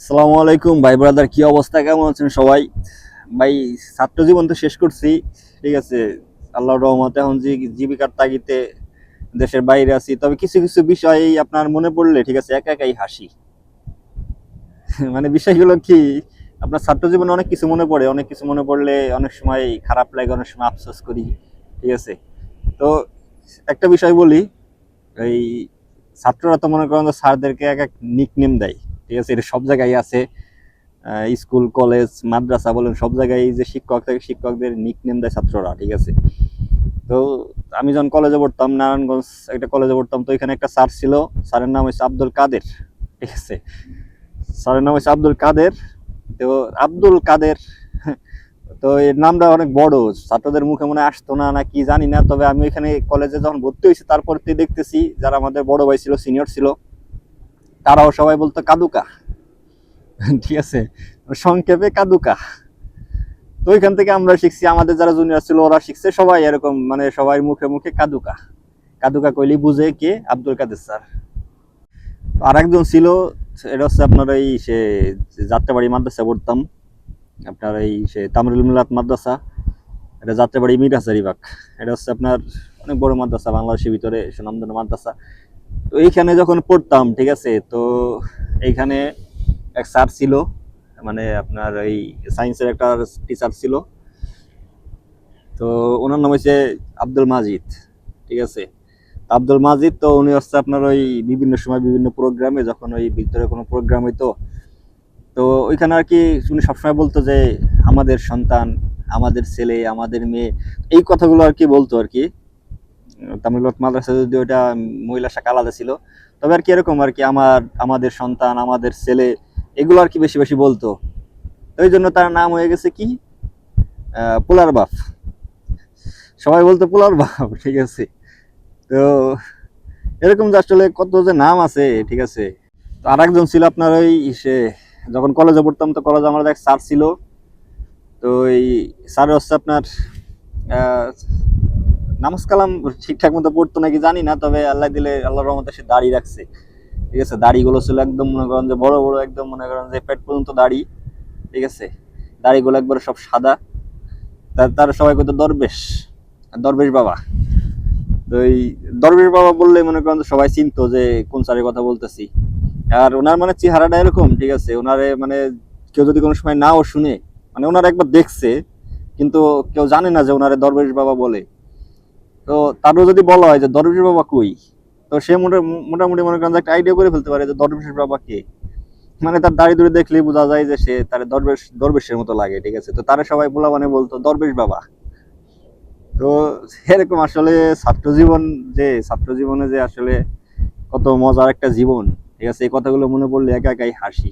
সালামু আলাইকুম। ভাই ব্রাদার কি অবস্থা? কেমন আছেন সবাই? ভাই ছাত্র জীবন তো শেষ করছি, ঠিক আছে? আল্লাহ রহমত এখন জি- জীবিকার তাগিতে দেশের বাইরে আছি। তবে কিছু কিছু বিষয় আপনার মনে পড়লে, ঠিক আছে? একা একাই হাসি। মানে বিষয়গুলো কি? আপনার ছাত্র জীবনে অনেক কিছু মনে পড়ে, অনেক কিছু মনে পড়লে অনেক সময় খারাপ লাগে, অনেক সময় আফসোস করি, ঠিক আছে? তো একটা বিষয় বলি, এই ছাত্ররা তো মনে করেন যে স্যারদেরকে এক এক নিক নেম দেয়। ঠিক আছে? এটা সব জায়গায় আছে। স্কুল, কলেজ, মাদ্রাসা বলেন, সব জায়গায় যে শিক্ষক থাকে, শিক্ষকদের নিক নেম দেয় ছাত্ররা, ঠিক আছে? তো আমি যখন কলেজে পড়তাম, নারায়ণগঞ্জ একটা কলেজে পড়তাম, তো এখানে একটা স্যার ছিল। স্যারের নাম হচ্ছে আব্দুল কাদের, ঠিক আছে? স্যারের নাম হচ্ছে আব্দুল কাদের। তো আব্দুল কাদের, তো এর নামটা অনেক বড়। ছাত্রদের মুখে মনে আসতো না না কি জানি না। তবে আমি ওইখানে কলেজে যখন ভর্তি হয়েছি, তারপর দেখতেছি, যারা আমাদের বড় ভাই ছিল সিনিয়র ছিল তারাও সবাই বলতো কাদুকা। ঠিক আছে? সংক্ষেপে কাদুকা। তো ওইখান থেকে আমরা শিখছি, আমাদের যারা জুনিয়র ছিল ওরা শিখছে, সবাই এরকম মানে সবাই মুখে মুখে কাদুকা। কাদুকা কইলি বুঝে কে আব্দুল কাদের স্যার। আর একজন ছিল, এটা হচ্ছে আপনার এই সে যাত্রাবাড়ি মাদ্রাসা পড়তাম। আপনার এই সে তামরুল মিলাত মাদ্রাসা। এটা যাত্রাবাড়ি মিরাসারিবাগ এটা হচ্ছে আপনার অনেক বড় মাদ্রাসা, বাংলাদেশের ভিতরে সুনামধন্য মাদ্রাসা। তো এইখানে যখন পড়তাম, ঠিক আছে, তো এইখানে এক স্যার ছিল মানে আপনার এই সায়েন্সের একটা টিচার ছিল। তো ওনার নাম হচ্ছে আব্দুল মাজিদ, ঠিক আছে। আব্দুল মাজিদ, তো উনি হচ্ছে আপনার ওই বিভিন্ন সময় বিভিন্ন প্রোগ্রামে যখন ওই ভিতরে কোনো প্রোগ্রাম হইতো, তো ওইখানে আর কি উনি সবসময় বলতো যে, আমাদের সন্তান, আমাদের ছেলে, আমাদের মেয়ে, এই কথাগুলো আর কি বলতো আর কি। তামিলত মাদ্রাসা যদি ওটা মহিলা শাখা আলাদা ছিল, তবে আর কি এরকম আর কি আমার, আমাদের সন্তান, আমাদের ছেলে, এগুলো আর কি বেশি বেশি বলতো। ওই জন্য তার নাম হয়ে গেছে কি? পোলার বাপ। সবাই বলতো পোলার বাপ, ঠিক আছে। তো এরকম যে আসলে কত যে নাম আছে, ঠিক আছে। তো আর একজন ছিল আপনার ওই সে যখন কলেজে পড়তাম, তো কলেজে আমার এক স্যার ছিল। তো এই স্যার হচ্ছে আপনার নামাজ কালাম ঠিকঠাক মতো পড়তো নাকি জানি না, তবে আল্লাহ দিলে আল্লাহ রহমতে সে দাড়ি রাখছে। ঠিক আছে, দাড়িগুলো ছিল একদম মনে করেন যে বড় বড়, একদম মনে করেন যে পেট পর্যন্ত দাড়ি, ঠিক আছে? দাড়িগুলো একবারে সব সাদা। তার সবাই কত দরবেশ দরবেশ বাবা। তো এই দরবেশ বাবা বললে মনে করেন সবাই চিনতো যে কোন স্যারের কথা বলতেছি। আর ওনার মানে চেহারাটা এরকম, ঠিক আছে? ওনারে মানে কেউ যদি কোনো সময় নাও শুনে মানে ওনার একবার দেখছে, কিন্তু কেউ জানে না যে ওনারে দরবেশ বাবা বলে। তো তারও যদি বলা হয় যে দরবেশ বাবা কই? তো সে মোটামুটি মনে করেন একটা আইডিয়া করে ফেলতে পারে যে দরবেশ বাবা কে। মানে তার দাড়ি দূরে দেখলেই বোঝা যায় যে সে তার দরবেশ, দরবেশের মতো লাগে, ঠিক আছে? তো তারা সবাই বলা মানে বলতো, দরবেশ বাবা। তো এরকম আসলে ছাত্র জীবন যে, ছাত্র জীবনে যে আসলে কত মজার একটা জীবন, ঠিক আছে? এই কথাগুলো মনে পড়লে একা একাই হাসি।